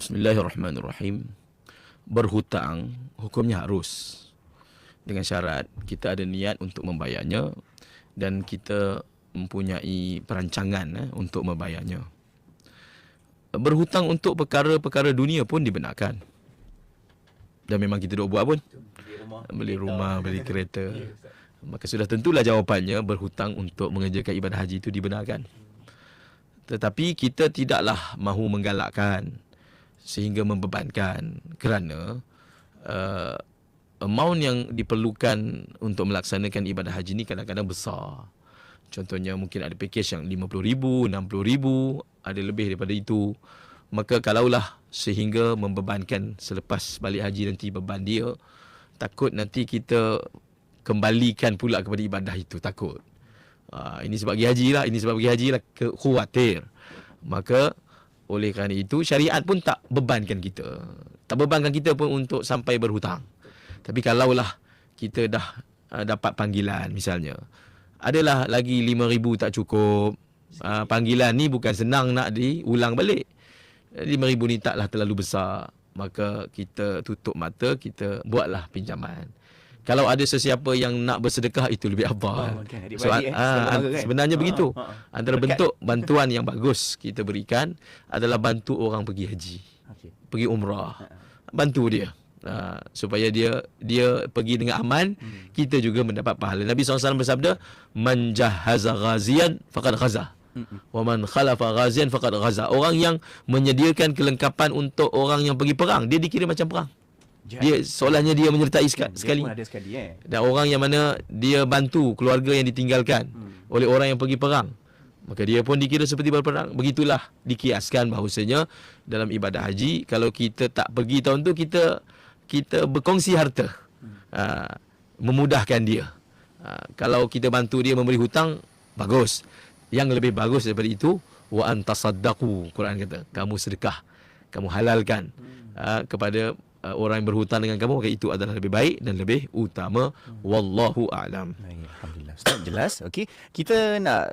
Bismillahirrahmanirrahim. Berhutang hukumnya harus dengan syarat kita ada niat untuk membayarnya dan kita mempunyai perancangan eh, untuk membayarnya. Berhutang untuk perkara-perkara dunia pun dibenarkan. Dan memang kita duk buat pun. Beli rumah, beli kereta. Maka sudah tentulah jawapannya berhutang untuk mengerjakan ibadah haji itu dibenarkan. Tetapi kita tidaklah mahu menggalakkan sehingga membebankan kerana uh, amount yang diperlukan untuk melaksanakan ibadah haji ni kadang-kadang besar. Contohnya mungkin ada package yang RM50,000, RM60,000, ada lebih daripada itu. Maka kalaulah sehingga membebankan selepas balik haji nanti beban dia, takut nanti kita kembalikan pula kepada ibadah itu, takut. Uh, ini sebab pergi haji lah, ini sebab pergi haji lah, khawatir. Maka oleh kerana itu syariat pun tak bebankan kita. Tak bebankan kita pun untuk sampai berhutang. Tapi kalaulah kita dah uh, dapat panggilan misalnya. Adalah lagi 5000 tak cukup. Uh, panggilan ni bukan senang nak diulang balik. 5000 ni taklah terlalu besar. Maka kita tutup mata, kita buatlah pinjaman. Kalau ada sesiapa yang nak bersedekah itu lebih afdal. Oh, kan, adik-beradik, so, eh, ah, kan? sebenarnya Ha, begitu. ha, ha. Antara Berkat. bentuk bantuan yang bagus kita berikan adalah bantu orang pergi haji, Okey. pergi umrah. Bantu dia. Uh, supaya dia dia pergi dengan aman Hmm. kita juga mendapat pahala Nabi SAW bersabda man jahaza ghazian faqad ghaza wa man khalafa ghazian faqad ghaza orang yang menyediakan kelengkapan untuk orang yang pergi perang dia dikira macam perang Jihad. dia seolahnya dia menyertai seka- Dia sekali ada sekali eh. dan orang yang mana dia bantu keluarga yang ditinggalkan Hmm. oleh orang yang pergi perang maka dia pun dikira seperti berperang begitulah dikiaskan bahawasanya dalam ibadah haji kalau kita tak pergi tahun tu kita kita berkongsi harta ha, memudahkan dia ha, kalau kita bantu dia memberi hutang bagus yang lebih bagus daripada itu wa antasaddaqu Quran kata kamu sedekah kamu halalkan ha, kepada uh, orang yang berhutang dengan kamu maka itu adalah lebih baik dan lebih utama wallahu a'lam Alhamdulillah. Ustaz jelas. Okey. Kita nak